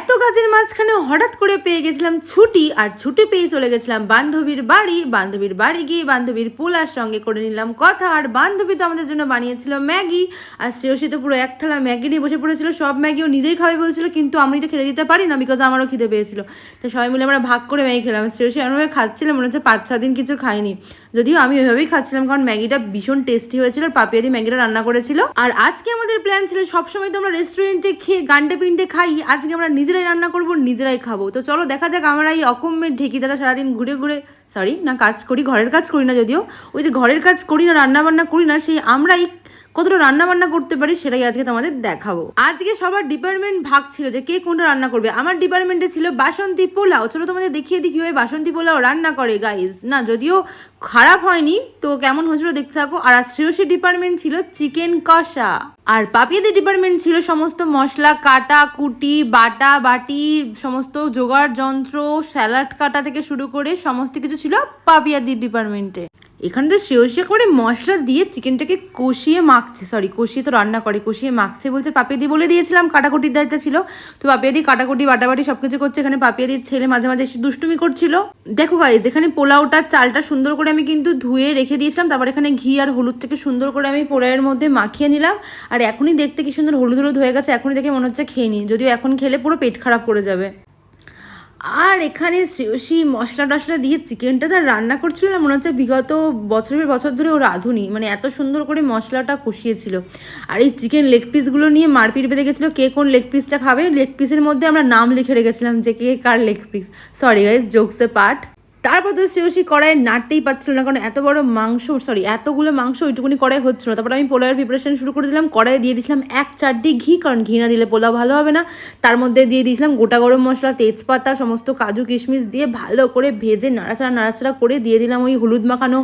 এত কাজের মাঝখানে হঠাৎ করে পেয়ে গেছিলাম ছুটি, আর ছুটি পেয়ে চলে গেছিলাম বান্ধবীর বাড়ি। বান্ধবীর বাড়ি গিয়ে বান্ধবীর পোলার সঙ্গে করে নিলাম কথা, আর বান্ধবী তো আমাদের জন্য বানিয়েছিল ম্যাগি। আর শ্রেয়সী তো পুরো এক থালা ম্যাগি নিয়ে বসে পড়েছিল, সব ম্যাগি ও নিজেই খাবে বলছিল, কিন্তু আমি তো খেতে দিতে পারি না বিকজ আমারও খিদে পেয়েছিল। তো সবাই মিলে আমরা ভাগ করে ম্যাগি খেলাম। শ্রেয়সী এমনভাবে খাচ্ছিলাম মনে হচ্ছে পাঁচ ছ দিন কিছু খাইনি। যদিও আমি ওইভাবেই খাচ্ছিলাম, কারণ ম্যাগিটা ভীষণ টেস্টি হয়েছিল, আর পাপিয়াদি ম্যাগিটা রান্না করেছিল। আর আজকে আমাদের প্ল্যান ছিল, সবসময় তো আমরা রেস্টুরেন্টে খেয়ে গান্ডে পিন্ডে খাই, আজকে আমরা নিজেরাই রান্না করব, নিজেরাই খাব। তো চলো দেখা যাক আমরা এই অকম্যের ঢেকি দ্বারা সারাদিন ঘুরে ঘুরে সরি না কাজ করি, ঘরের কাজ করি না যদিও, ওই যে ঘরের কাজ করি না রান্না বান্না করি না, সেই আমরাই কতটা রান্না বান্না করতে পারি সেটাই আজকে তোমাদের দেখাবো। আজকে সবার ডিপার্টমেন্ট ভাগ ছিল যে কে কোনটা রান্না করবে। আমার ডিপার্টমেন্টে ছিল বাসন্তী পোলাও। চলো তোমাদের দেখিয়ে দিই কীভাবে বাসন্তী পোলাও রান্না করে গাইজ না, যদিও খারাপ হয়নি, তো কেমন হয়েছিল দেখতে থাকো। আর শ্রেয়সী ডিপার্টমেন্ট ছিল চিকেন কষা। আর পাপিয়াদের ডিপার্টমেন্ট ছিল সমস্ত মশলা, কাটা, কুটি, বাটা, বাটি, সমস্ত জোগাড় যন্ত্র স্যালাড কাটা থেকে শুরু করে সমস্ত কিছু ছিল পাপিয়াদির ডিপার্টমেন্টে এখানে তো শেষে করে মশলা দিয়ে চিকেনটাকে কষিয়ে মাখছে সরি কষিয়ে তো রান্না করে, কষিয়ে মাখছে বলছে পাপিয়াদি বলে দিয়েছিলাম, কাটাকুটির দায়িত্ব ছিল। তো পাপিয়াদি কাটাকুটি, বাটাবাটি সব কিছু করছে, এখানে পাপিয়াদির ছেলে মাঝে মাঝে এসে দুষ্টুমি করছিল। দেখো ভাই যেখানে পোলাওটা, চালটা সুন্দর করে আমি কিন্তু ধুয়ে রেখে দিয়েছিলাম, তারপর এখানে ঘি আর হলুদটাকে সুন্দর করে আমি পোলাওয়ের মধ্যে মাখিয়ে নিলাম। আর এখনই দেখতে কি সুন্দর হলুদ হলুদ হয়ে গেছে, এখনই দেখে মনে হচ্ছে খেয়ে নিই, যদিও এখন খেলে পুরো পেট খারাপ করে যাবে। আর এখানে শ্রেয়সী মশলা টশলা দিয়ে চিকেনটা যা রান্না করছিল না, মনে হচ্ছে বিগত বছরের বছর ধরে ও রাঁধুনি। মানে এত সুন্দর করে মশলাটা কষিয়েছিল। আর এই চিকেন লেগ পিসগুলো নিয়ে মারপিট বেঁধে গেছিল। কে কোন লেগ পিসটা খাবে? লেগ পিসের মধ্যে আমরা নাম লিখে রেখেছিলাম যে কে কার লেগ পিস সরি গাইজ জোকসে পার্ট তারপর তো শ্রেয়সী কড়াই নাড়তেই পাচ্ছিল না, কারণ এত বড় মাংস সরি এতগুলো মাংস ওইটুকুনি কড়াই হচ্ছিল না। তারপর আমি পোলাওয়ের প্রিপারেশন শুরু করে দিলাম, কড়াইয়ে দিয়ে দিয়েছিলাম এক চারটি ঘি, কারণ ঘি না দিলে পোলাও ভালো হবে না। তার মধ্যে দিয়ে দিয়েছিলাম গোটা গরম মশলা, তেজপাতা, সমস্ত কাজু কিশমিশ দিয়ে ভালো করে ভেজে নাড়াচাড়া নাড়াচাড়া করে দিয়ে দিলাম ওই হলুদ মাখানো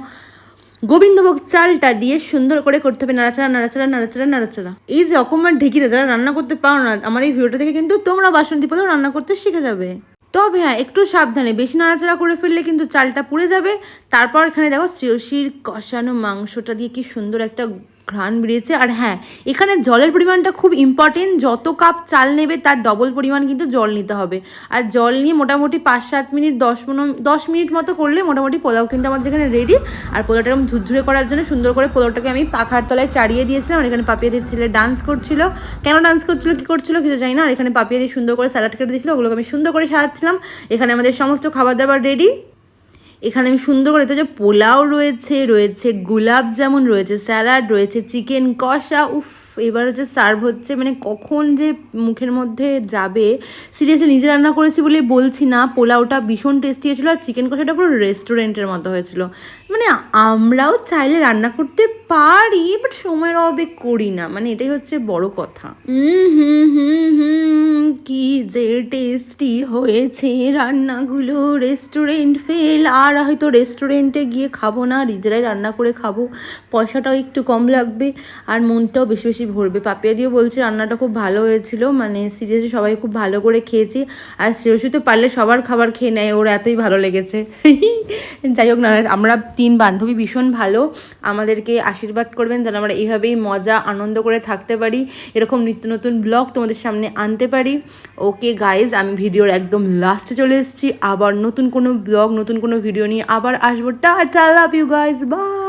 গোবিন্দভোগ চালটা দিয়ে সুন্দর করে করতে হবে, নাড়াচাড়া নাড়াচাড়া নাড়াচাড়া নাড়াচাড়া। এই যে অকমার ঢেকিরা যারা রান্না করতে পারো না, আমার এই ভিডিওটা থেকে কিন্তু তোমরা বাসন্তী পোলাও রান্না করতে শিখে যাবে। তবে হ্যাঁ একটু সাবধানে। বেশি নাড়াচাড়া করে ফেললে কিন্তু চালটা পুড়ে যাবে। তারপর এখানে দেখো শ্রেয়সীর কষানো মাংসটা দিয়ে কি সুন্দর একটা ঘ্রাণ বেরিয়েছে। আর হ্যাঁ এখানে জলের পরিমাণটা খুব ইম্পর্টেন্ট যত কাপ চাল নেবে তার ডবল পরিমাণ কিন্তু জল নিতে হবে। আর জল নিয়ে মোটামুটি পাঁচ সাত মিনিট, দশ পনেরো দশ মিনিট মতো করলে মোটামুটি পোলাও কিন্তু আমাদের এখানে রেডি আর পোলাওটা এরকম ঝুরঝুরে করার জন্য সুন্দর করে পোলাওটাকে আমি পাখার তলায় চাড়িয়ে দিয়েছিলাম। আর এখানে পাপিয়াদের ছেলে ডান্স করছিল। কেন ডান্স করছিল, কী করছিল কিছু জানি না। আর এখানে পাপিয়াদি সুন্দর করে স্যালাড কেটে দিয়েছিল। ওগুলোকে আমি সুন্দর করে সাজাচ্ছিলাম। এখানে আমাদের সমস্ত খাবার দাবার রেডি এখানে আমি সুন্দর করে যে পোলাও রয়েছে রয়েছে গুলাব জামুন, রয়েছে স্যালাড, রয়েছে চিকেন কষা, উফ, এবার হচ্ছে সার্ভ হচ্ছে মানে কখন যে মুখের মধ্যে যাবে। সিরিয়াসলি নিজে রান্না করেছি বলে বলছি না, পোলাওটা ভীষণ টেস্টি হয়েছিলো আর চিকেন কষাটা পুরো রেস্টুরেন্টের মতো হয়েছিল। মানে আমরাও চাইলে রান্না করতে পারি বাট সময়ের অভাবে করি না। মানে এটাই হচ্ছে বড় কথা। হুম হুম হুম কি যে টেস্টি হয়েছে রান্নাগুলো। রেস্টুরেন্ট ফেল আর হয়তো রেস্টুরেন্টে গিয়ে খাব না, নিজেরাই রান্না করে খাব। পয়সাটাও একটু কম লাগবে, আর মনটাও বেশি বেশি ভরবে। পাপিয়া দিয়েও বলছে, রান্নাটা খুব ভালো হয়েছিল। মানে সিরিয়াসলি সবাই খুব ভালো করে খেয়েছি। আর শ্রেয়সী তো পারলে সবার খাবার খেয়ে নেয়, ওর এতই ভালো লেগেছে। যাই হোক, না, আমরা তিন বান্ধবী ভীষণ ভালো। আমাদেরকে আশীর্বাদ করবেন যেন আমরা এইভাবেই মজা, আনন্দ করে থাকতে পারি। এরকম নিত্য নতুন ব্লগ তোমাদের সামনে আনতে পারি। ওকে গাইজ আমি ভিডিওর একদম লাস্টে চলে এসেছি। আবার নতুন কোনো ব্লগ, নতুন কোনো ভিডিও নিয়ে আবার আসব। Tata love you guys bye